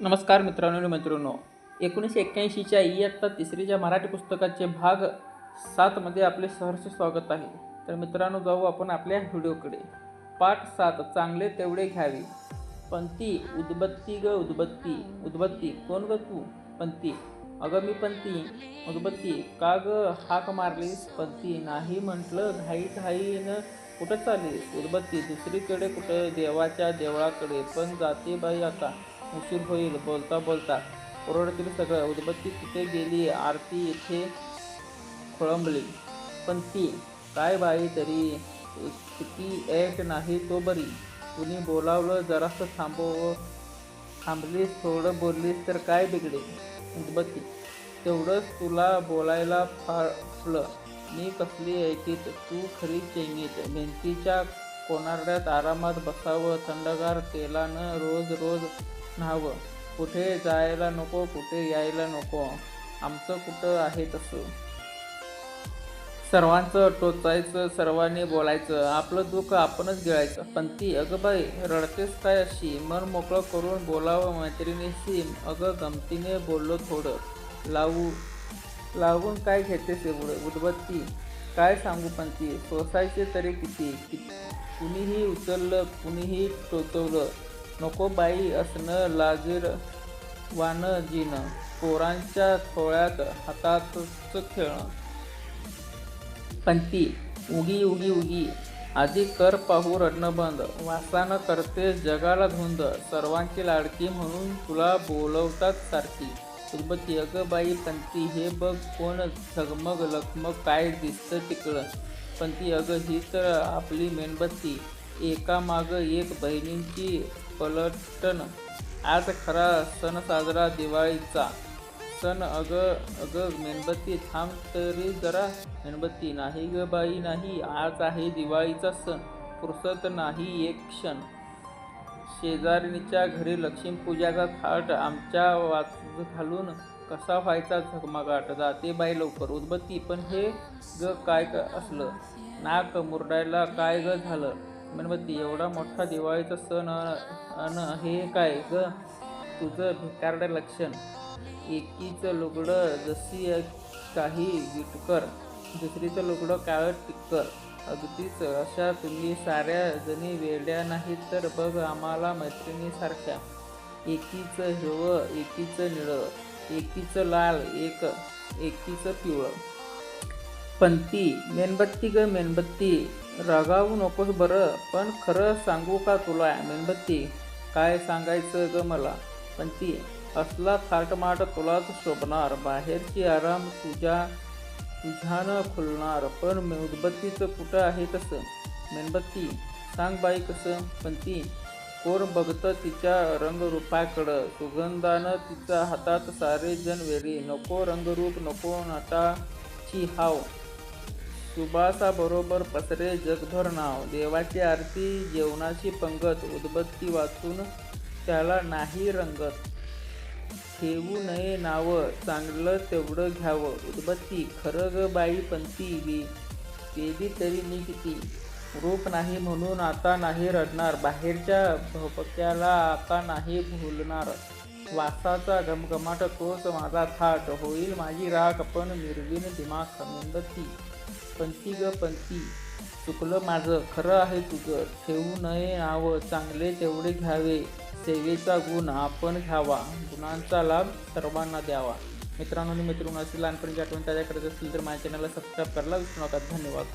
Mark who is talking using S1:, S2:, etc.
S1: नमस्कार मित्रांनो आणि मैत्रिणींनो एकोणीसशे एक्क्याऐंशीच्या इयत्ता तिसरीच्या मराठी पुस्तकाचे भाग सातमध्ये आपले सहर्ष स्वागत आहे. तर मित्रांनो जाऊ आपण आपल्या व्हिडिओकडे. पाठ सात चांगले तेवढे घ्यावे. पंती उदबत्ती ग उदबत्ती उदबत्ती कोण ग तू? पंती अगं मी पंती उदबत्ती. का ग हाक मारलीस? पंती नाही म्हटलं घाई घाईनं कुठं चाललीस? उदबत्ती. दुसरीकडे कुठं? देवाच्या देवळाकडे. पण जाते बाई आता. उशीर होईल. बोलता बोलता ओरडतील सगळं उदबत्ती कुठे गेली आरती इथे खोळंबली. पण ती काय बाई तरी किती ऐक नाही तो बरी. कुणी बोलावलं जरासं थांबव थांबलीस थोडं बोललीस तर काय बिघडे उदबत्ती? तेवढंच तुला बोलायला फाटलं मी कसली ऐकीत तू खरी चेंगीत. भिंतीच्या कोनारड्यात आरामात बसावं थंडगार तेलानं रोज रोज न्हावं. कुठे जायला नको कुठे यायला नको. आमचं कुठं आहे तसं. सर्वांचं टोचायचं सर्वांनी बोलायचं. आपलं दुःख आपणच गिळायचं. पण ती अगं बाई रडतेस काय अशी? मन मोकळं करून बोलावं मैत्रिणीशी. अगं गमतीने बोललो थोडं. लावू लावून काय घेतेस एवढं? उदबत्ती. काय सांगू पण ती? सोसायचे तरी किती? कुणीही उचललं कुणीही टोचवलं नको बाई असणं लाजीर वानं जिणं. पोरांच्या थोळ्यात हातातच खेळणं. पण ती उगी उगी उगी आधी कर पाहू रडणं बंद वासानं करते जगाला धुंद. सर्वांची लाडकी म्हणून तुला बोलवतात सारखी. सोबत अगं बाई पंती हे बघ कोण झगमग लखमग काय दिसतं तिकडं. पण ती अगं ही तर आपली मेणबत्ती. एका मागं एक बहिणींची पलटण. आज खरा सण साजरा दिवाळीचा. सण अगं अगं मेणबत्ती थांब तरी जरा. मेणबत्ती नाही ग बाई नाही. आज आहे दिवाळीचा सण. फुरसत नाही एक क्षण. शेजारणीच्या घरी लक्ष्मीपूजाचा थाट आमच्या वाच घालून कसा व्हायचा झगमगाट जाते बाई लवकर उदबत्ती पण हे ग काय क असलं? नाक मुरडायला काय ग झालं? मेणबत्ती एवढा मोठा दिवाळीचा सण अन हे काय ग? तुझं भिकारडं लक्षण. एकीचं लुगडं जशी काही विटकर दुसरीचं लुगडं काळं टिक्कर. अगदीच. अशा तुम्ही साऱ्या जणी वेड्या नाहीत तर बघ आम्हाला मैत्रिणीसारख्या. एकीचं हिरवं एकीचं निळं एकीचं लाल एक एकीचं पिवळं. पंती मेणबत्ती ग मेणबत्ती. रागावू नकोस बरं पण खरं सांगू का तुला मेणबत्ती? काय सांगायचं ग मला? पंती असला थाटमाट तुलाच शोभणार. बाहेरची आराम तुझ्या तुझ्यानं खुलणार पण मेणबत्तीचं कुठं आहे तसं? मेणबत्ती? सांग बाई कसं? पण ती कोण बघतं तिच्या रंगरूपाकडं. सुगंधानं तिच्या हातात सारे जण वेळी नको रंगरूप नको नटाची हाव. सुबासाबरोबर पसरे जगभर नाव देवाची आरती जेवणाची पंगत उदबत्ती वाचून त्याला नाही रंगत. ठेवू नये नावं चांगलं तेवढं घ्यावं. उदबत्ती खरं ग बाई पंती वे वेदी तरी मी किती? रूप नाही म्हणून आता नाही रडणार. बाहेरच्या भपक्याला आता नाही भुलणार. वासाचा घमघमाट तोच माझा थाट. होईल माझी राख पण मिरवीन दिमाग मेणबत्ती पंती ग पंती चुकलं माझं. खरं आहे तुझं. ठेवू नये नावं. चांगले तेवढे घ्यावे. सेवेचा गुण आपण घ्यावा. गुणांचा लाभ सर्वांना द्यावा. मित्रांनो आणि मित्रांनो अशी लहानपणीची आठवण ताज्या करत असतील तर माझ्या चॅनलला सबस्क्राईब करायला विसरू नका. धन्यवाद.